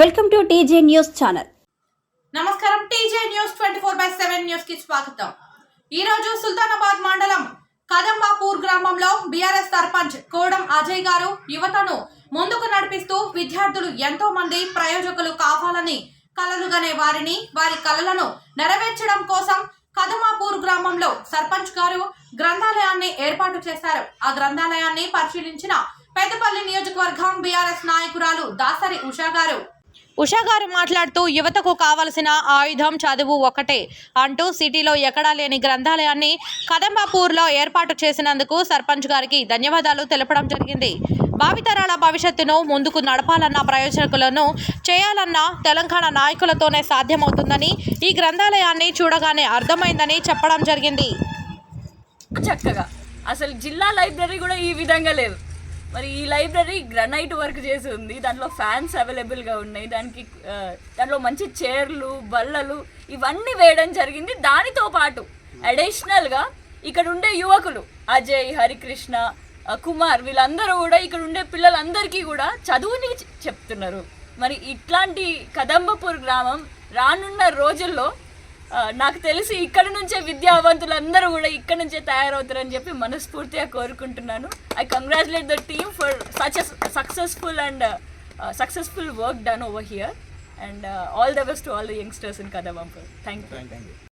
Welcome to TJ news channel. నమస్కారం TJ news twenty four by seven న్యూస్కి స్వాగతం. ఈ రోజు సుల్తానాబాద్ మండలం కదంబాపూర్ గ్రామంలో బీఆర్ఎస్ సర్పంచ్ కోడం అజయ్ గారు యువతను ముందుకు నడిపిస్తూ విద్యార్థులు ఎంతో మంది ప్రయోజకులు కావాలని కలలుగనే వారిని వారి కలలను నెరవేర్చడం కోసం కదమాపూర్ గ్రామంలో సర్పంచ్ గారు గ్రంథాలయాన్ని ఏర్పాటు చేశారు. ఆ గ్రంథాలయాన్ని పరిశీలించిన పెద్దపల్లి నియోజకవర్గం బీఆర్ఎస్ నాయకురాలు దాసరి ఉషా గారు. ఉషా గారు మాట్లాడుతూ యువతకు కావలసిన ఆయుధం చదువు ఒకటే అంటూ సిటీలో ఎక్కడా లేని గ్రంథాలయాన్ని కదంబాపూర్లో ఏర్పాటు చేసినందుకు సర్పంచ్ గారికి ధన్యవాదాలు తెలపడం జరిగింది. భావితరాల భవిష్యత్తును ముందుకు నడపాలన్న ప్రయోజకులను చేయాలన్న తెలంగాణ నాయకులతోనే సాధ్యమవుతుందని ఈ గ్రంథాలయాన్ని చూడగానే అర్థమైందని చెప్పడం జరిగింది. చక్కగా. అసలు జిల్లా లైబ్రరీ కూడా ఈ విధంగా లేదు. మరి ఈ లైబ్రరీ గ్రనైట్ వర్క్ చేసి ఉంది. దాంట్లో ఫ్యాన్స్ అవైలబుల్గా ఉన్నాయి. దానికి దాంట్లో మంచి చైర్లు బల్లలు ఇవన్నీ వేయడం జరిగింది. దానితో పాటు అడిషనల్గా ఇక్కడ ఉండే యువకులు అజయ్ హరికృష్ణ కుమార్ వీళ్ళందరూ కూడా ఇక్కడ ఉండే పిల్లలందరికీ కూడా చదువుని చెప్తున్నారు. మరి ఇట్లాంటి కదంబపూర్ గ్రామం రానున్న రోజుల్లో నాకు తెలిసి ఇక్కడ నుంచే విద్యావంతులందరూ కూడా ఇక్కడ నుంచే తయారవుతారని చెప్పి మనస్ఫూర్తిగా కోరుకుంటున్నాను. I congratulate the team for such successful and successful work done over here and all the best all the youngsters in Kadamampur thank you